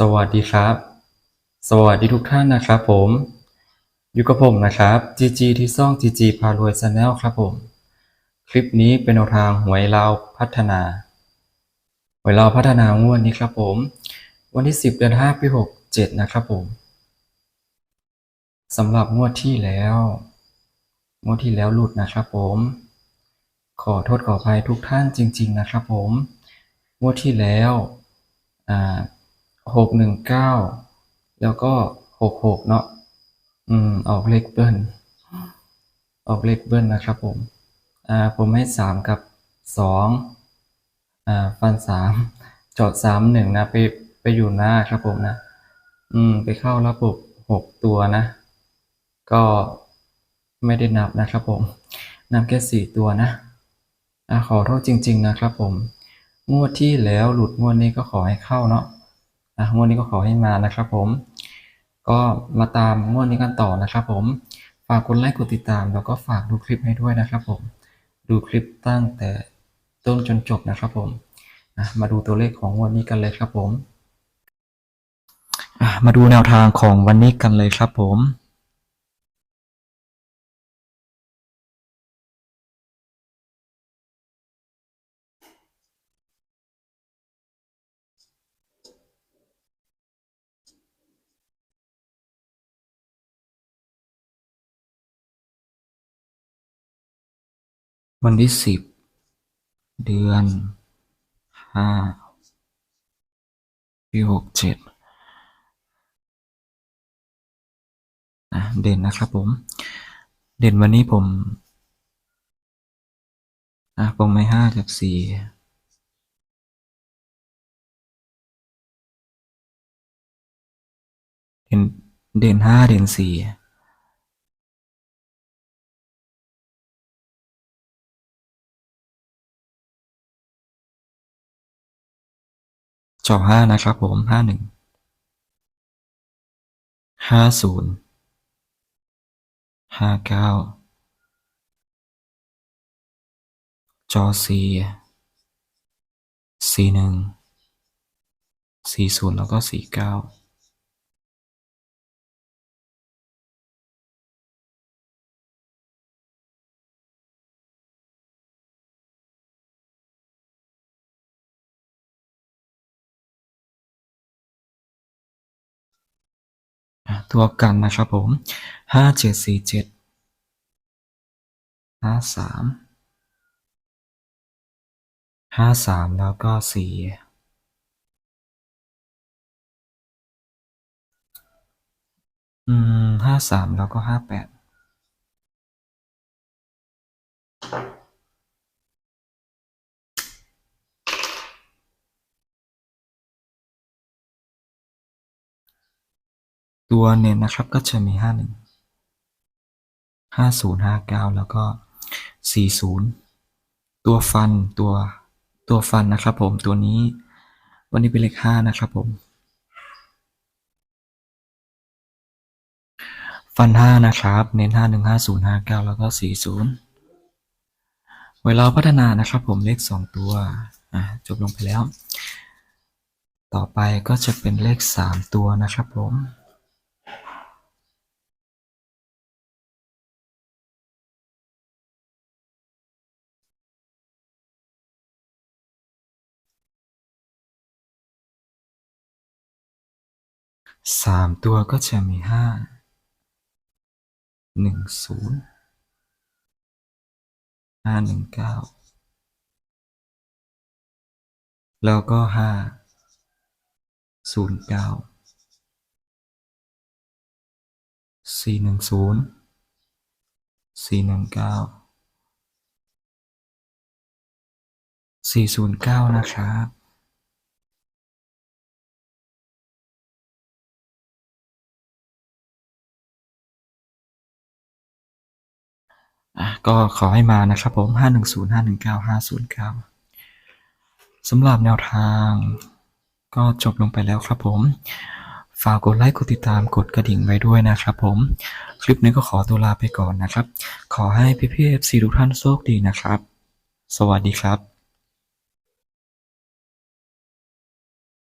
สวัสดีครับ สวัสดีทุกท่านนะครับผม อยู่กับผมนะครับ GG ที่ซ่อง GG พารวย Channel ครับผม คลิปนี้เป็นแนวทางหวยลาวพัฒนาหวยลาวพัฒนางวดนี้ครับผม วันที่ 10 เดือน5ปี67 นะครับผมสำหรับงวดที่แล้ว งวดที่แล้วหลุดนะครับผม ขอโทษขออภัยทุกท่านจริง ๆ นะครับผม งวดที่แล้วอ่า หกหนึ่งเก้าแล้วก็หกหกเนาะอืม ออกเลขเบิ้ลออกเลขเบิ้ลนะครับผม อ่า ผมให้สามกับสองอ่า ฟันสามจอดสามหนึ่งนะ ไป ไปอยู่หน้าครับผมนะ อืม ไปเข้าระบบหกตัวนะ ก็ไม่ได้นับนะครับผม นับแค่สี่ตัวนะอะขอโทษจริง ๆ นะครับผม งวดที่แล้วหลุดงวดนี้ก็ขอให้เข้าเนาะ นะงวดนี้ก็ขอให้มานะครับผม ก็มาตามงวดนี้กันต่อนะครับผม ฝากกดไลค์กดติดตาม แล้วก็ฝากดูคลิปให้ด้วยนะครับผม ดูคลิปตั้งแต่ต้นจนจบนะครับผมอะมาดูตัวเลขของวันนี้กันเลยครับผม มาดูแนวทางของวันนี้กันเลยครับผม วันที่สิบ เดือน ห้า ปีหกเจ็ดอะเด่นนะครับผม เด่นวันนี้ผมอะผมไม่ห้ากับสี่เด่นเด่นห้าเด่นสี่ จอห้านะครับผมห้าหนึ่งห้าศูนย์ห้าเก้าจอสี่สี่หนึ่งสี่ศูนย์แล้วก็สี่เก้า ตัวกันนะครับผมห้าเจ็ดสี่เจ็ดห้าสามห้าสามแล้วก็สี่อืมห้าสามแล้วก็ห้าแปด ตัวเน้นนะครับก็จะมีห้าหนึ่งห้าศูนย์ห้าเก้าแล้วก็สี่ศูนย์ตัวฟันตัวตัวฟันนะครับผมตัวนี้ วันนี้เป็นเลขห้านะครับผม ฟันห้านะครับ เน้นห้าหนึ่งห้าศูนย์ห้าเก้าแล้วก็สี่ศูนย์เวลาพัฒนานะครับผมเลขสองตัวจบลงไปแล้ว ต่อไปก็จะเป็นเลขสามตัวนะครับผม สามตัวก็จะมีห้าหนึ่งศูนย์ห้าหนึ่งเก้าแล้วก็ห้าศูนย์เก้าสี่หนึ่งศูนย์สี่หนึ่งเก้าสี่ศูนย์เก้านะครับ ก็ขอให้มานะครับผมห้าหนึ่งศูนย์ห้าหนึ่งเก้าห้าศูนย์เก้าสำหรับแนวทาง ก็จบลงไปแล้วครับผม ฝากกดไลค์ กดติดตาม กดกระดิ่งไว้ด้วยนะครับผม คลิปนี้ก็ขอตัวลาไปก่อนนะครับ ขอให้พี่ๆเอฟซีทุกท่านโชคดีนะครับ สวัสดีครับ